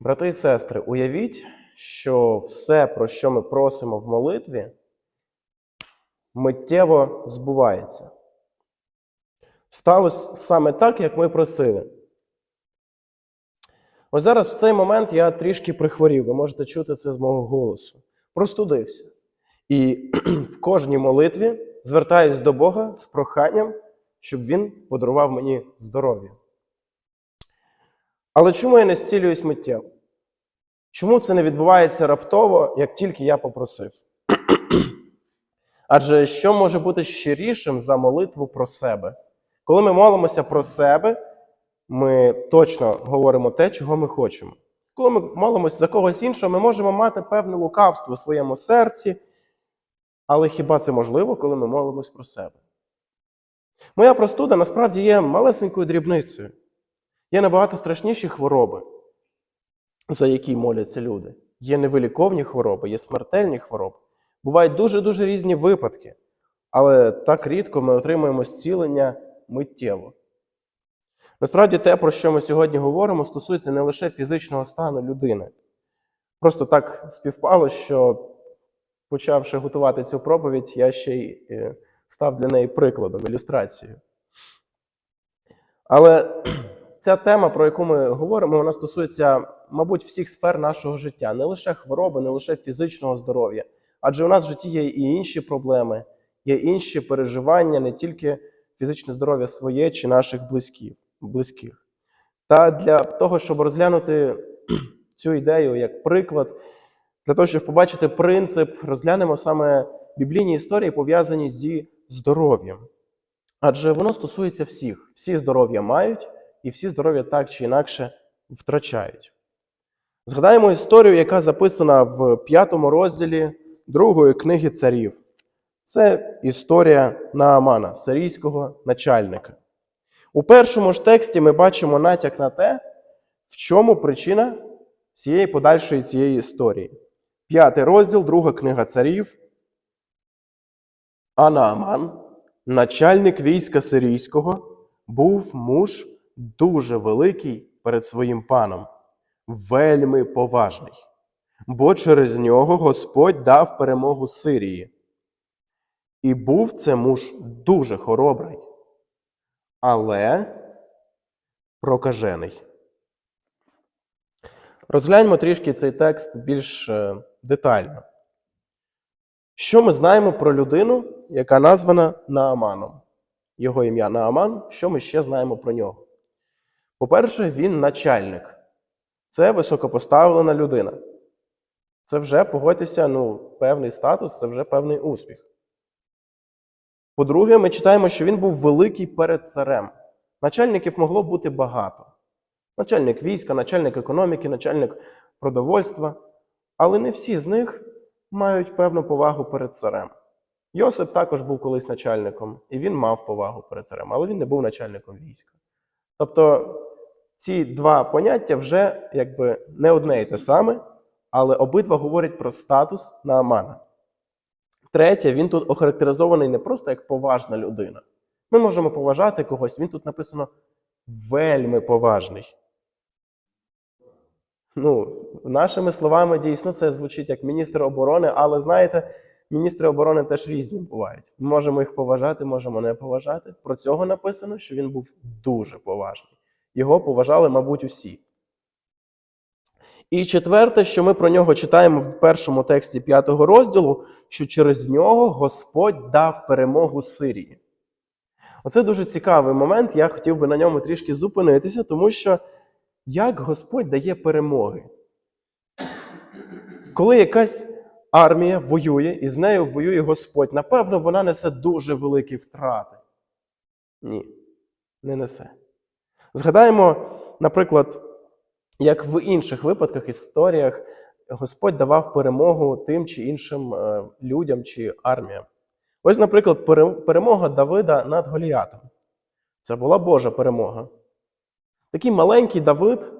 Брати і сестри, уявіть, що все, про що ми просимо в молитві, миттєво збувається. Сталося саме так, як ми просили. Ось зараз в цей момент я трішки прихворів, ви можете чути це з мого голосу. Простудився. І в кожній молитві звертаюсь до Бога з проханням, щоб Він подарував мені здоров'я. Але чому я не зцілююсь миттєво? Чому це не відбувається раптово, як тільки я попросив? Адже що може бути щирішим за молитву про себе? Коли ми молимося про себе, ми точно говоримо те, чого ми хочемо. Коли ми молимося за когось іншого, ми можемо мати певне лукавство у своєму серці, але хіба це можливо, коли ми молимось про себе? Моя простуда насправді є малесенькою дрібницею. Є набагато страшніші хвороби, за які моляться люди. Є невиліковні хвороби, є смертельні хвороби. Бувають дуже-дуже різні випадки, але так рідко ми отримуємо зцілення миттєво. Насправді, те, про що ми сьогодні говоримо, стосується не лише фізичного стану людини. Просто так співпало, що, почавши готувати цю проповідь, я ще й е, став для неї прикладом, ілюстрацією. Але ця тема, про яку ми говоримо, вона стосується, мабуть, всіх сфер нашого життя, не лише хвороби, не лише фізичного здоров'я. Адже у нас в житті є і інші проблеми, є інші переживання, не тільки фізичне здоров'я своє чи наших близьких. Та для того, щоб розглянути цю ідею як приклад, для того, щоб побачити принцип, розглянемо саме біблійні історії, пов'язані зі здоров'ям. Адже воно стосується всіх. Всі здоров'я мають, і всі здоров'я так чи інакше втрачають. Згадаємо історію, яка записана в п'ятому розділі другої книги царів. Це історія Наамана, сирійського начальника. У першому ж тексті ми бачимо натяк на те, в чому причина всієї подальшої цієї історії. П'ятий розділ, друга книга царів. А Нааман, начальник війська сирійського, був муж дуже великий перед своїм паном, вельми поважний, бо через нього Господь дав перемогу Сирії. І був це муж дуже хоробрий, але прокажений. Розгляньмо трішки цей текст більш е, детально. Що ми знаємо про людину, яка названа Нааманом? Його ім'я Нааман. Що ми ще знаємо про нього? По-перше, він начальник. Це високопоставлена людина. Це вже, погодьтеся, ну, певний статус, це вже певний успіх. По-друге, ми читаємо, що він був великий перед царем. Начальників могло бути багато. Начальник війська, начальник економіки, начальник продовольства. Але не всі з них мають певну повагу перед царем. Йосип також був колись начальником, і він мав повагу перед царем, але він не був начальником війська. Тобто ці два поняття вже якби не одне і те саме, але обидва говорять про статус Наамана. Третє, він тут охарактеризований не просто як поважна людина. Ми можемо поважати когось, він тут написано вельми поважний. Ну, нашими словами, дійсно, це звучить як міністр оборони, але знаєте, міністри оборони теж різні бувають. Ми можемо їх поважати, можемо не поважати. Про цього написано, що він був дуже поважний. Його поважали, мабуть, усі. І четверте, що ми про нього читаємо в першому тексті п'ятого розділу, що через нього Господь дав перемогу Сирії. Оце дуже цікавий момент. Я хотів би на ньому трішки зупинитися, тому що як Господь дає перемоги? Коли якась армія воює і з нею воює Господь, напевно, вона несе дуже великі втрати. Ні, не несе. Згадаємо, наприклад, як в інших випадках, історіях, Господь давав перемогу тим чи іншим е, людям чи арміям. Ось, наприклад, перемога Давида над Голіатом. Це була Божа перемога. Такий маленький Давид,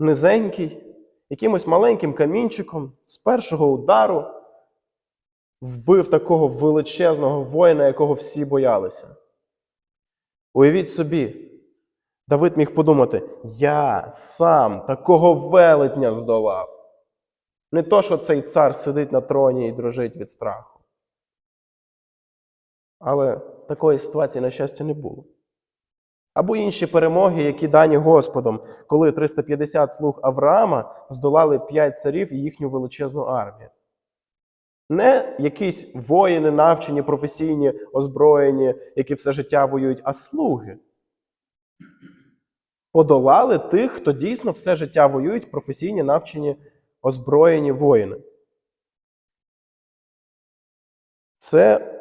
низенький, якимось маленьким камінчиком з першого удару вбив такого величезного воїна, якого всі боялися. Уявіть собі, Давид міг подумати: я сам такого велетня здолав. Не то, що цей цар сидить на троні і дрожить від страху. Але такої ситуації, на щастя, не було. Або інші перемоги, які дані Господом, коли 350 слуг Авраама здолали 5 царів і їхню величезну армію. Не якісь воїни, навчені, професійні, озброєні, які все життя воюють, а слуги. Подолали тих, хто дійсно все життя воюють, професійні, навчені, озброєні воїни. Це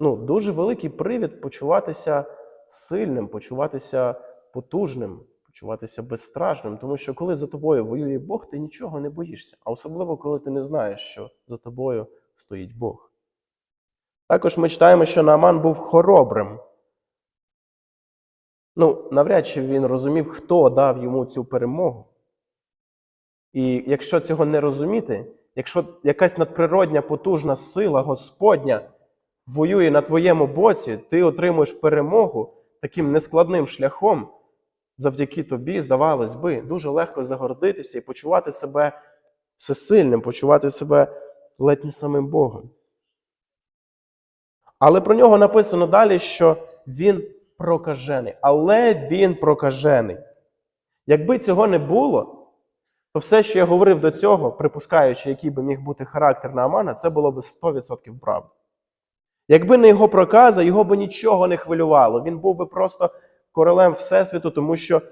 ну, дуже великий привід почуватися сильним, почуватися потужним, почуватися безстрашним. Тому що коли за тобою воює Бог, ти нічого не боїшся. А особливо, коли ти не знаєш, що за тобою стоїть Бог. Також ми читаємо, що Нааман був хоробрим. Ну, навряд чи він розумів, хто дав йому цю перемогу. І якщо цього не розуміти, якщо якась надприродня потужна сила Господня воює на твоєму боці, ти отримуєш перемогу таким нескладним шляхом, завдяки тобі, здавалось би, дуже легко загордитися і почувати себе всесильним, почувати себе ледь не самим Богом. Але про нього написано далі, що він прокажений. Але він прокажений. Якби цього не було, то все, що я говорив до цього, припускаючи, який би міг бути характер Наамана, це було б 100% правда. Якби не його проказа, його би нічого не хвилювало. Він був би просто королем Всесвіту, тому що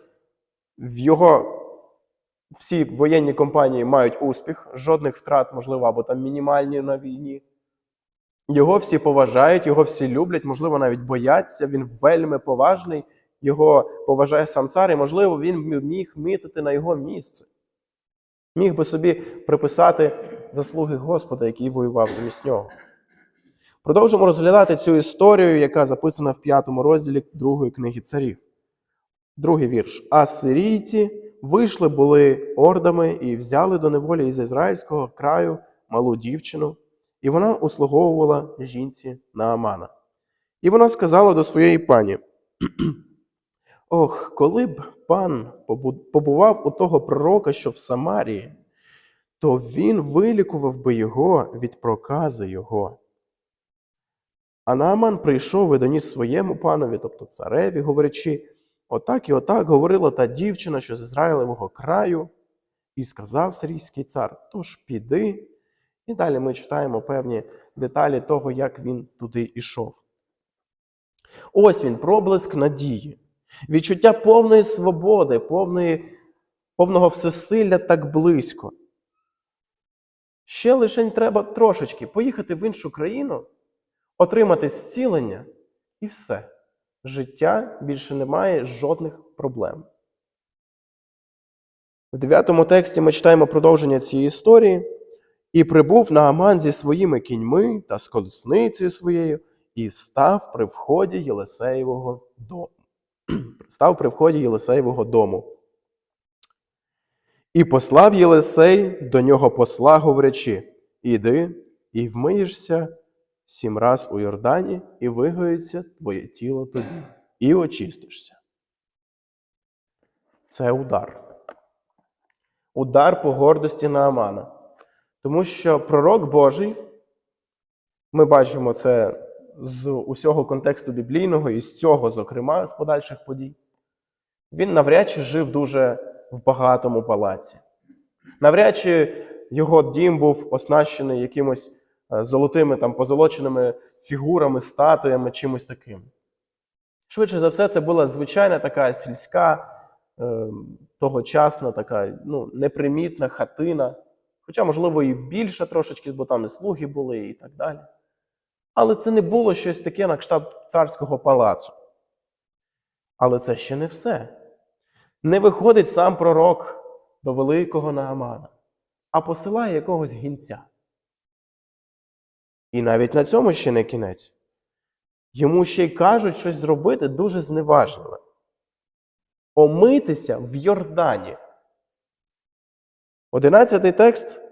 в його всі воєнні компанії мають успіх, жодних втрат, можливо, або там мінімальні на війні. Його всі поважають, його всі люблять, можливо, навіть бояться. Він вельми поважний, його поважає сам цар, і, можливо, він міг мітити на його місце. Міг би собі приписати заслуги Господа, який воював замість нього. Продовжимо розглядати цю історію, яка записана в п'ятому розділі другої книги царів. Другий вірш. А сирійці вийшли були ордами і взяли до неволі із ізраїльського краю малу дівчину, і вона услуговувала жінці Наамана. І вона сказала до своєї пані: Ох, коли б пан побував у того пророка, що в Самарії, то він вилікував би його від прокази його. А Нааман прийшов і доніс своєму панові, тобто цареві, говорячи, отак і отак говорила та дівчина, що з Ізраїлевого краю, і сказав сирійський цар: Тож піди. І далі ми читаємо певні деталі того, як він туди йшов. Ось він, проблиск надії, відчуття повної свободи, повної, повного всесилля так близько. Ще лише треба трошечки поїхати в іншу країну, отримати зцілення, і все. Життя більше не має жодних проблем. В дев'ятому тексті ми читаємо продовження цієї історії. І прибув Нааман зі своїми кіньми та з колесницею своєю, і став при вході Єлисеєвого дому. став при вході Єлисеєвого дому. І послав Єлисей до нього посла, говорячи: Іди і вмиєшся сім раз у Йордані, і вигоїться твоє тіло тобі, і очистишся. Це удар. Удар по гордості Наамана. Тому що пророк Божий, ми бачимо це з усього контексту біблійного і з цього, зокрема, з подальших подій, він навряд чи жив дуже в багатому палаці. Навряд чи його дім був оснащений якимось золотими там позолоченими фігурами, статуями, чимось таким. Швидше за все, це була звичайна така сільська, е, тогочасна, така ну, непримітна хатина. Хоча, можливо, і більше трошечки, бо там і слуги були, і так далі. Але це не було щось таке на кшталт царського палацу. Але це ще не все. Не виходить сам пророк до великого Наамана, а посилає якогось гінця. І навіть на цьому ще не кінець. Йому ще й кажуть щось зробити дуже зневажливе. Омитися в Йордані. Одинадцятий текст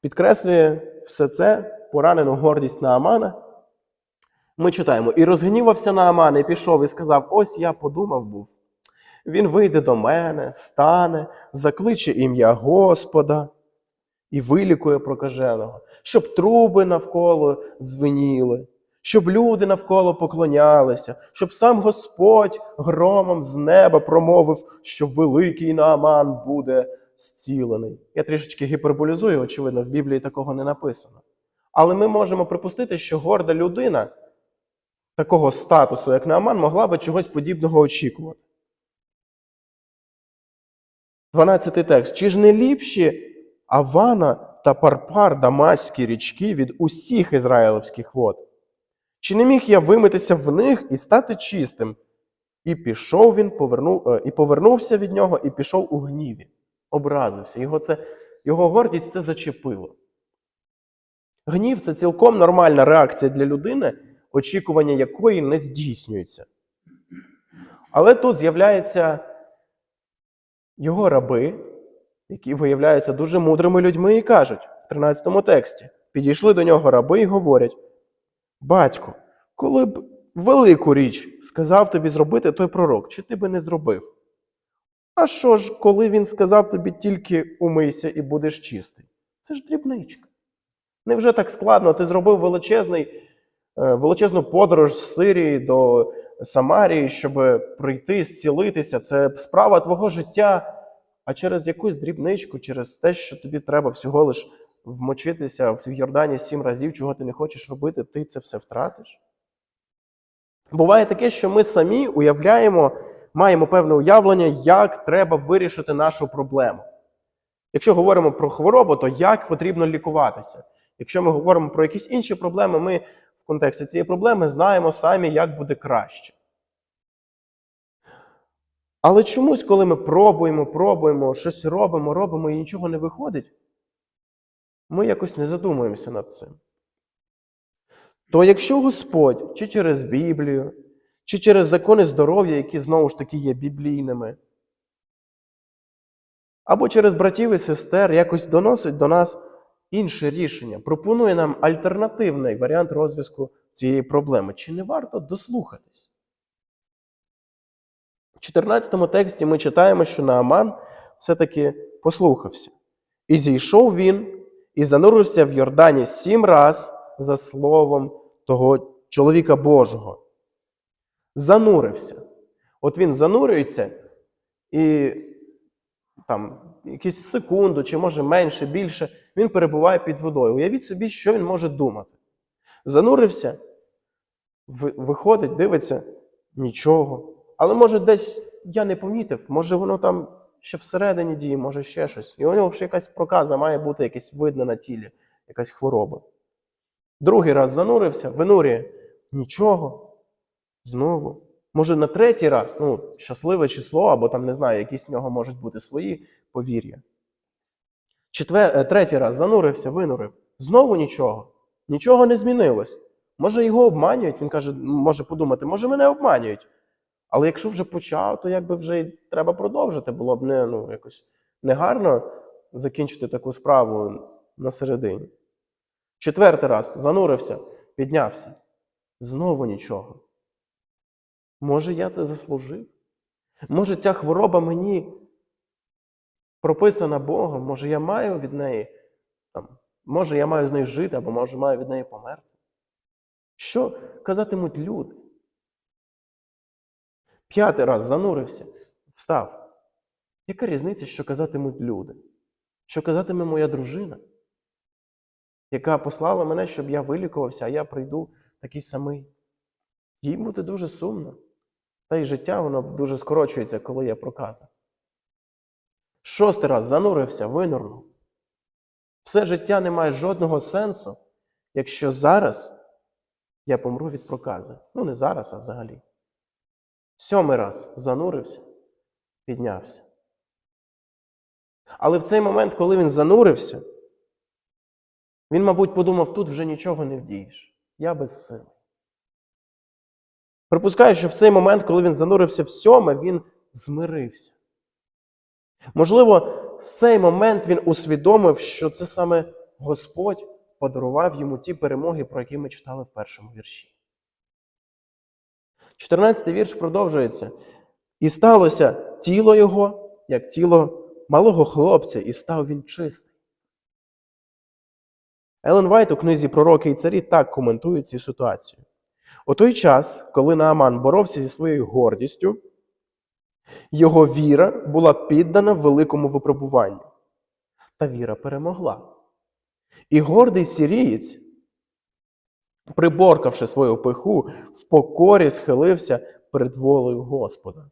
підкреслює все це, поранену гордість Наамана. Ми читаємо: І розгнівався Нааман, і пішов, і сказав: Ось я подумав був. Він вийде до мене, стане, закличе ім'я Господа і вилікує прокаженого, щоб труби навколо звеніли, щоб люди навколо поклонялися, щоб сам Господь громом з неба промовив, що великий Нааман буде зцілений. Я трішечки гіперболізую, очевидно, в Біблії такого не написано. Але ми можемо припустити, що горда людина такого статусу, як Нааман, могла би чогось подібного очікувати. 12 текст. Чи ж не ліпші Авана та Парпар Дамаські річки від усіх ізраїлевських вод? Чи не міг я вимитися в них і стати чистим? І пішов він, повернув, е, і повернувся від нього, і пішов у гніві, образився. Його, це, його гордість це зачепило. Гнів це цілком нормальна реакція для людини, очікування якої не здійснюється. Але тут з'являються його раби, які виявляються дуже мудрими людьми, і кажуть в 13 тексті: підійшли до нього раби і говорять: Батько, коли б велику річ сказав тобі зробити той пророк, чи ти би не зробив? А що ж, коли він сказав тобі тільки умийся і будеш чистий? Це ж дрібничка. Невже так складно? Ти зробив величезний, е, величезну подорож з Сирії до Самарії, щоб прийти, зцілитися. Це справа твого життя. А через якусь дрібничку, через те, що тобі треба всього лиш вмочитися в Йордані сім разів, чого ти не хочеш робити, ти це все втратиш. Буває таке, що ми самі уявляємо, маємо певне уявлення, як треба вирішити нашу проблему. Якщо говоримо про хворобу, то як потрібно лікуватися? Якщо ми говоримо про якісь інші проблеми, ми в контексті цієї проблеми знаємо самі, як буде краще. Але чомусь, коли ми пробуємо, пробуємо, щось робимо, робимо і нічого не виходить, ми якось не задумуємося над цим. То якщо Господь чи через Біблію, чи через закони здоров'я, які знову ж таки є біблійними, або через братів і сестер якось доносить до нас інше рішення, пропонує нам альтернативний варіант розв'язку цієї проблеми, чи не варто дослухатись? В 14 тексті ми читаємо, що Нааман все-таки послухався. І зійшов він, і занурився в Йордані сім раз за словом того чоловіка Божого. Занурився. От він занурюється і там якісь секунду, чи може менше, більше, він перебуває під водою. Уявіть собі, що він може думати. Занурився, виходить, дивиться, нічого. Але може десь я не помітив, може воно там ще всередині діє, може ще щось. І у нього ще якась проказа має бути якесь видно на тілі, якась хвороба. Другий раз занурився, винурює нічого. Знову. Може, на третій раз, ну, щасливе число, або там не знаю, якісь в нього можуть бути свої повір'я. Четвер... е, Третій раз занурився, винурив. Знову нічого. Нічого не змінилось. Може, його обманюють. Він каже, може подумати, може, мене обманюють. Але якщо вже почав, то якби вже й треба продовжити. Було б не, ну, якось негарно закінчити таку справу на середині. Четвертий раз занурився, піднявся. Знову нічого. Може, я це заслужив? Може, ця хвороба мені прописана Богом, може, я маю від неї, там, може, я маю з нею жити, або може маю від неї померти. Що казатимуть люди? П'ятий раз занурився, встав. Яка різниця, що казатимуть люди? Що казатиме моя дружина, яка послала мене, щоб я вилікувався, а я прийду такий самий. Їй буде дуже сумно. Та й життя воно дуже скорочується, коли є проказа. Шостий раз занурився, винурнув. Все життя не має жодного сенсу, якщо зараз я помру від прокази. Ну, не зараз, а взагалі. Сьомий раз занурився, піднявся. Але в цей момент, коли він занурився, він, мабуть, подумав, тут вже нічого не вдієш. Я без сили. Припускаю, що в цей момент, коли він занурився в сьоме, він змирився. Можливо, в цей момент він усвідомив, що це саме Господь подарував йому ті перемоги, про які ми читали в першому вірші. 14 вірш продовжується. І сталося тіло його, як тіло малого хлопця, і став він чистий. Елен Вайт у книзі Пророки і царі так коментує цю ситуацію. У той час, коли Нааман боровся зі своєю гордістю, його віра була піддана великому випробуванню. Та віра перемогла. І гордий сірієць, приборкавши свою пиху, в покорі схилився перед волею Господа.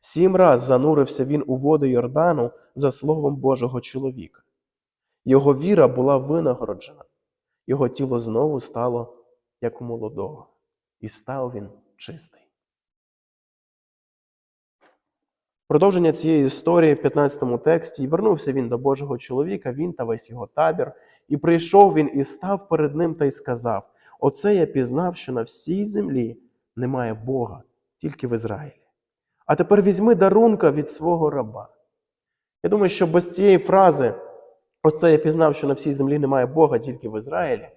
Сім раз занурився він у води Йордану за словом Божого чоловіка. Його віра була винагороджена, його тіло знову стало як у молодого, і став він чистий. Продовження цієї історії в 15 тексті, і вернувся він до Божого чоловіка, він та весь його табір, і прийшов він і став перед ним та й сказав: Оце я пізнав, що на всій землі немає Бога, тільки в Ізраїлі. А тепер візьми дарунка від свого раба. Я думаю, що без цієї фрази, оце я пізнав, що на всій землі немає Бога, тільки в Ізраїлі,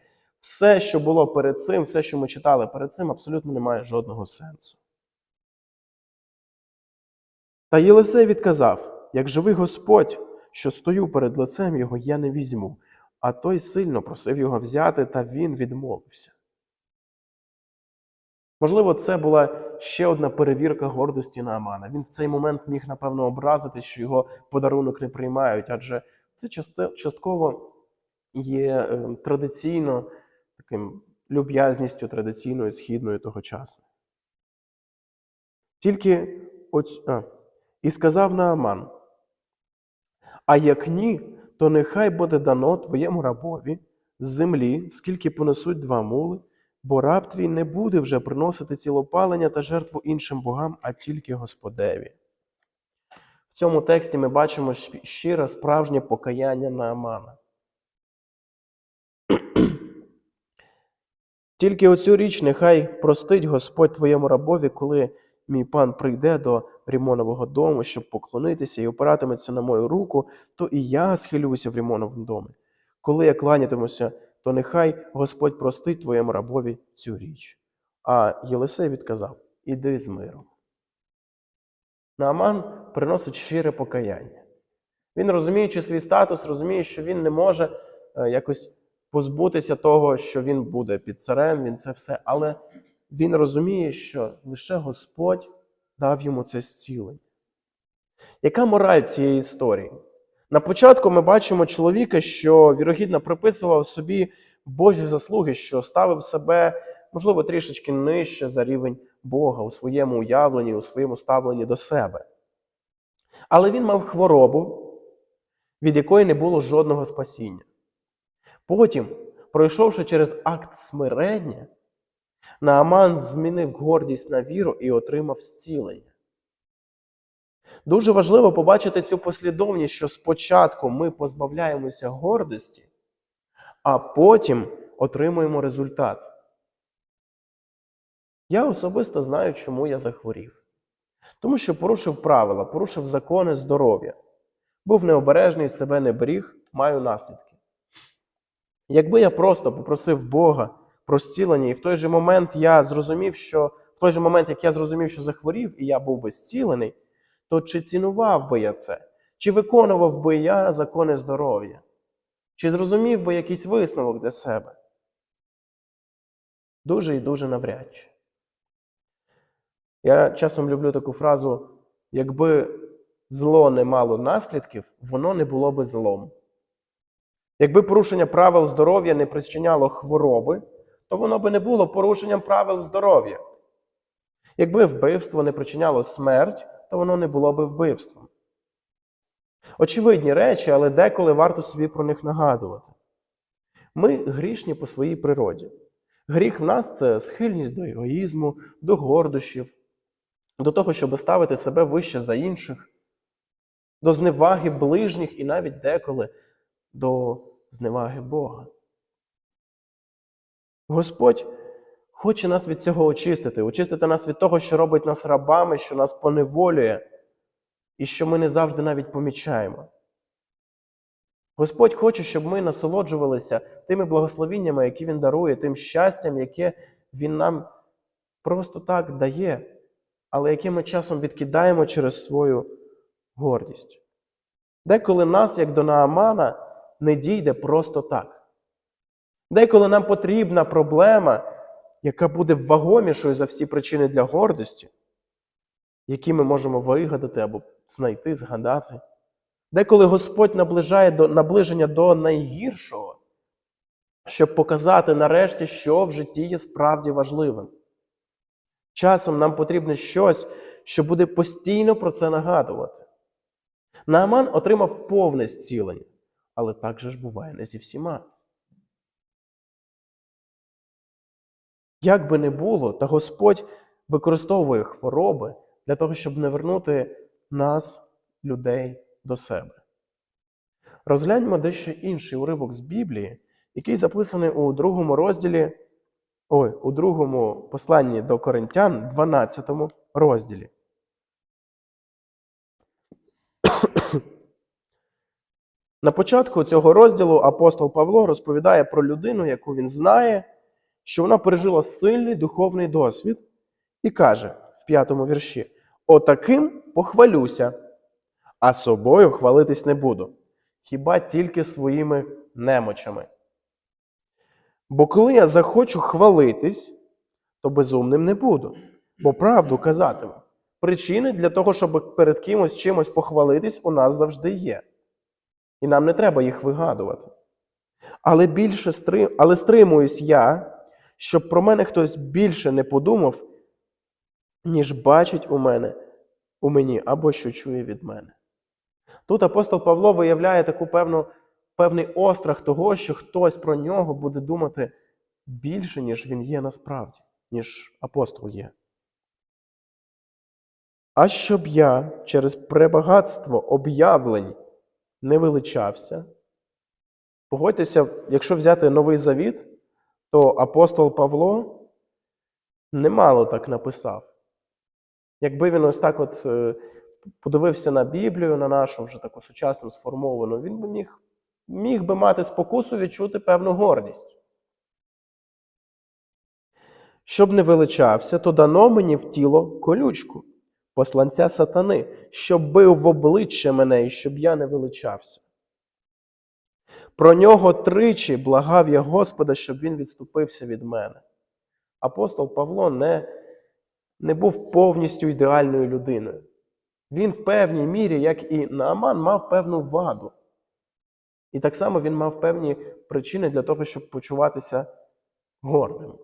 все, що було перед цим, все, що ми читали перед цим, абсолютно не має жодного сенсу. Та Єлисей відказав: як живий Господь, що стою перед лицем його, я не візьму. А той сильно просив його взяти, та він відмовився. Можливо, це була ще одна перевірка гордості Наамана. Він в цей момент міг, напевно, образити, що його подарунок не приймають, адже це частково є е, традиційно таким люб'язністю традиційною східною тогочасно. Тільки оць... а, і сказав Нааман: А як ні, то нехай буде дано твоєму рабові з землі, скільки понесуть два мули, бо раб твій не буде вже приносити цілопалення та жертву іншим богам, а тільки Господеві. В цьому тексті ми бачимо щире справжнє покаяння Наамана. Тільки оцю річ нехай простить Господь твоєму рабові, коли мій пан прийде до Рімонового дому, щоб поклонитися і опиратиметься на мою руку, то і я схилюся в Рімоновому домі. Коли я кланятимуся, то нехай Господь простить твоєму рабові цю річ. А Єлисей відказав: Іди з миром. Нааман приносить щире покаяння. Він, розуміючи свій статус, розуміє, що він не може е, якось позбутися того, що він буде під царем, він це все. Але він розуміє, що лише Господь дав йому це зцілення. Яка мораль цієї історії? На початку ми бачимо чоловіка, що вірогідно приписував собі Божі заслуги, що ставив себе, можливо, трішечки нижче за рівень Бога у своєму уявленні, у своєму ставленні до себе. Але він мав хворобу, від якої не було жодного спасіння. Потім, пройшовши через акт смирення, Нааман змінив гордість на віру і отримав зцілення. Дуже важливо побачити цю послідовність, що спочатку ми позбавляємося гордості, а потім отримуємо результат. Я особисто знаю, чому я захворів. Тому що порушив правила, порушив закони здоров'я. Був необережний, себе не беріг, маю наслідки. Якби я просто попросив Бога про зцілення, і в той же момент я зрозумів, що в той же момент, як я зрозумів, що захворів, і я був би зцілений, то чи цінував би я це? Чи виконував би я закони здоров'я? Чи зрозумів би якийсь висновок для себе? Дуже і дуже навряд чи. Я часом люблю таку фразу: якби зло не мало наслідків, воно не було би злом. Якби порушення правил здоров'я не причиняло хвороби, то воно би не було порушенням правил здоров'я. Якби вбивство не причиняло смерть, то воно не було би вбивством. Очевидні речі, але деколи варто собі про них нагадувати. Ми грішні по своїй природі. Гріх в нас це схильність до егоїзму, до гордощів, до того, щоб ставити себе вище за інших, до зневаги ближніх і навіть деколи до зневаги Бога. Господь хоче нас від цього очистити, очистити нас від того, що робить нас рабами, що нас поневолює, і що ми не завжди навіть помічаємо. Господь хоче, щоб ми насолоджувалися тими благословіннями, які Він дарує, тим щастям, яке Він нам просто так дає. але яке ми часом відкидаємо через свою гордість. Деколи нас, як до Наамана, не дійде просто так. Деколи нам потрібна проблема, яка буде вагомішою за всі причини для гордості, які ми можемо вигадати або знайти, згадати. Деколи Господь наближає до наближення до найгіршого, щоб показати нарешті, що в житті є справді важливим. Часом нам потрібно щось, що буде постійно про це нагадувати. Нааман отримав повне зцілення, але так же ж буває не зі всіма. Як би не було, та Господь використовує хвороби для того, щоб не вернути нас, людей, до себе. Розгляньмо дещо інший уривок з Біблії, який записаний у другому розділі, ой, у другому посланні до Коринтян, 12 розділі. На початку цього розділу апостол Павло розповідає про людину, яку він знає, що вона пережила сильний духовний досвід, і каже в п'ятому вірші: Отаким похвалюся, а собою хвалитись не буду, хіба тільки своїми немочами. Бо коли я захочу хвалитись, то безумним не буду, бо правду казатиму. Причини для того, щоб перед кимось чимось похвалитись, у нас завжди є. І нам не треба їх вигадувати. Але більше стрим... але стримуюсь я, щоб про мене хтось більше не подумав, ніж бачить у мене у мені або що чує від мене. Тут апостол Павло виявляє таку певну, певний острах того, що хтось про нього буде думати більше, ніж він є насправді, ніж апостол є. А щоб я через пребагатство об'явлень не величався. Погодьтеся, якщо взяти новий завіт, то апостол Павло немало так написав. Якби він ось так от е, подивився на Біблію, на нашу вже таку сучасну сформовану, він би міг, міг би мати спокусу відчути певну гордість. Щоб не величався, то дано мені в тіло колючку, посланця сатани, щоб бив в обличчя мене і щоб я не величався. Про нього тричі благав я Господа, щоб він відступився від мене. Апостол Павло не, не був повністю ідеальною людиною. Він в певній мірі, як і Нааман, мав певну ваду. І так само він мав певні причини для того, щоб почуватися гордим.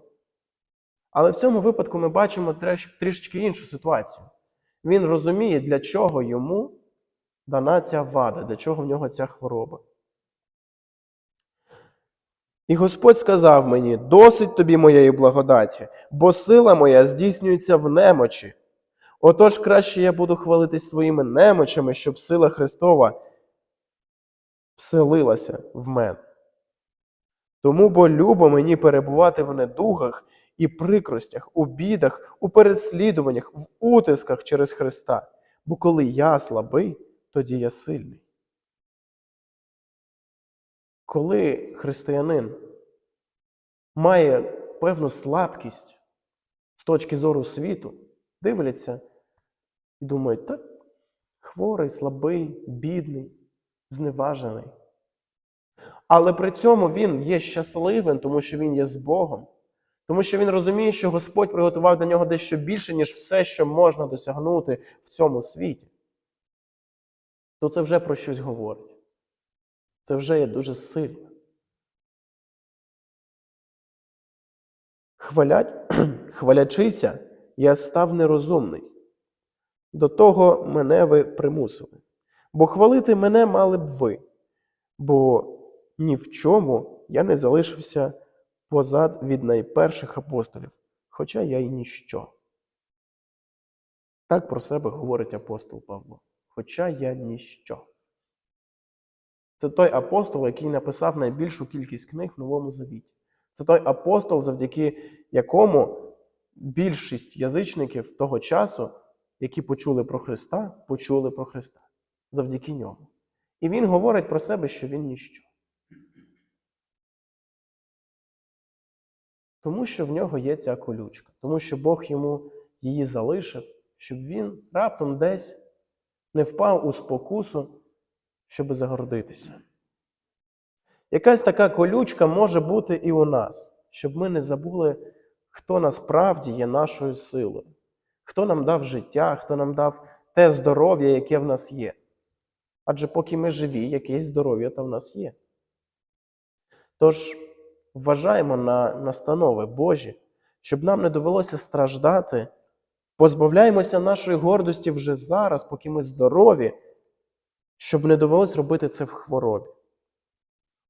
Але в цьому випадку ми бачимо трішечки іншу ситуацію. Він розуміє, для чого йому дана ця вада, для чого в нього ця хвороба. І Господь сказав мені: досить тобі моєї благодаті, бо сила моя здійснюється в немочі. Отож краще я буду хвалитись своїми немочами, щоб сила Христова вселилася в мене. Тому бо любо мені перебувати в недугах і прикростях, у бідах, у переслідуваннях, в утисках через Христа. Бо коли я слабий, тоді я сильний. Коли християнин має певну слабкість з точки зору світу, дивляться і думають, так, хворий, слабий, бідний, зневажений. Але при цьому він є щасливим, тому що він є з Богом. Тому що він розуміє, що Господь приготував для нього дещо більше, ніж все, що можна досягнути в цьому світі. То це вже про щось говорить. Це вже є дуже сильно. Хвалять, хвалячися, я став нерозумний. До того мене ви примусили. Бо хвалити мене мали б ви, бо ні в чому я не залишився позад від найперших апостолів, хоча я й ніщо. Так про себе говорить апостол Павло. Хоча я ніщо. Це той апостол, який написав найбільшу кількість книг в Новому Завіті. Це той апостол, завдяки якому більшість язичників того часу, які почули про Христа, почули про Христа. Завдяки ньому. І він говорить про себе, що він ніщо. Тому що в нього є ця колючка, тому що Бог йому її залишив, щоб він раптом десь не впав у спокусу, щоб загордитися. Якась така колючка може бути і у нас, щоб ми не забули, хто насправді є нашою силою, хто нам дав життя, хто нам дав те здоров'я, яке в нас є. Адже поки ми живі, якесь здоров'я та в нас є. Тож вважаємо на настанови Божі, щоб нам не довелося страждати, позбавляємося нашої гордості вже зараз, поки ми здорові, щоб не довелося робити це в хворобі.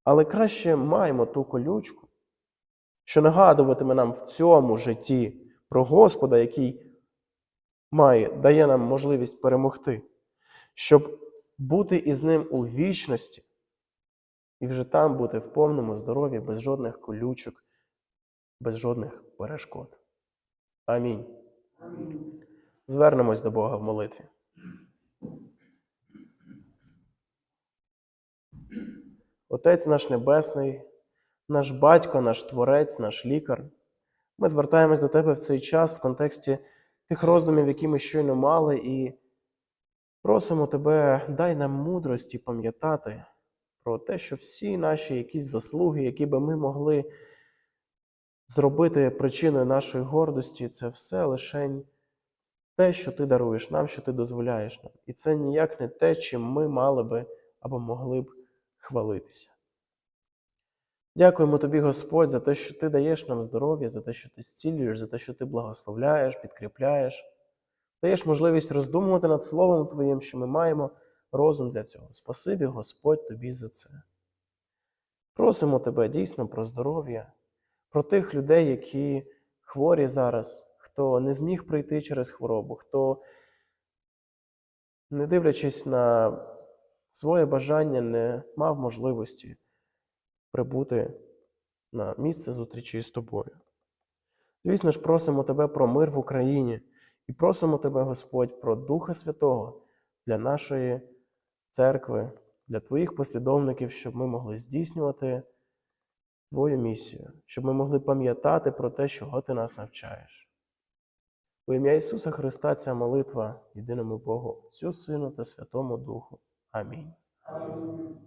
Але краще маємо ту колючку, що нагадуватиме нам в цьому житті про Господа, який має, дає нам можливість перемогти, щоб бути із ним у вічності і вже там бути в повному здоров'ї, без жодних колючок, без жодних перешкод. Амінь. Звернемось до Бога в молитві. Отець наш Небесний, наш батько, наш Творець, наш лікар. Ми звертаємось до Тебе в цей час в контексті тих роздумів, які ми щойно мали, і просимо Тебе, дай нам мудрості пам'ятати про те, що всі наші якісь заслуги, які би ми могли зробити причиною нашої гордості, це все лишень те, що ти даруєш нам, що ти дозволяєш нам. І це ніяк не те, чим ми мали би або могли б хвалитися. Дякуємо тобі, Господь, за те, що ти даєш нам здоров'я, за те, що ти зцілюєш, за те, що ти благословляєш, підкріпляєш, даєш можливість роздумувати над Словом Твоїм, що ми маємо розум для цього. Спасибі, Господь, тобі за це. Просимо тебе дійсно про здоров'я, про тих людей, які хворі зараз, хто не зміг прийти через хворобу, хто, не дивлячись на своє бажання, не мав можливості прибути на місце зустрічі з тобою. Звісно ж, просимо тебе про мир в Україні і просимо тебе, Господь, про Духа Святого для нашої церкви, для твоїх послідовників, щоб ми могли здійснювати Твою місію, щоб ми могли пам'ятати про те, чого ти нас навчаєш. У ім'я Ісуса Христа ця молитва єдиному Богу, Отцю Сину та Святому Духу. Амінь. Амінь.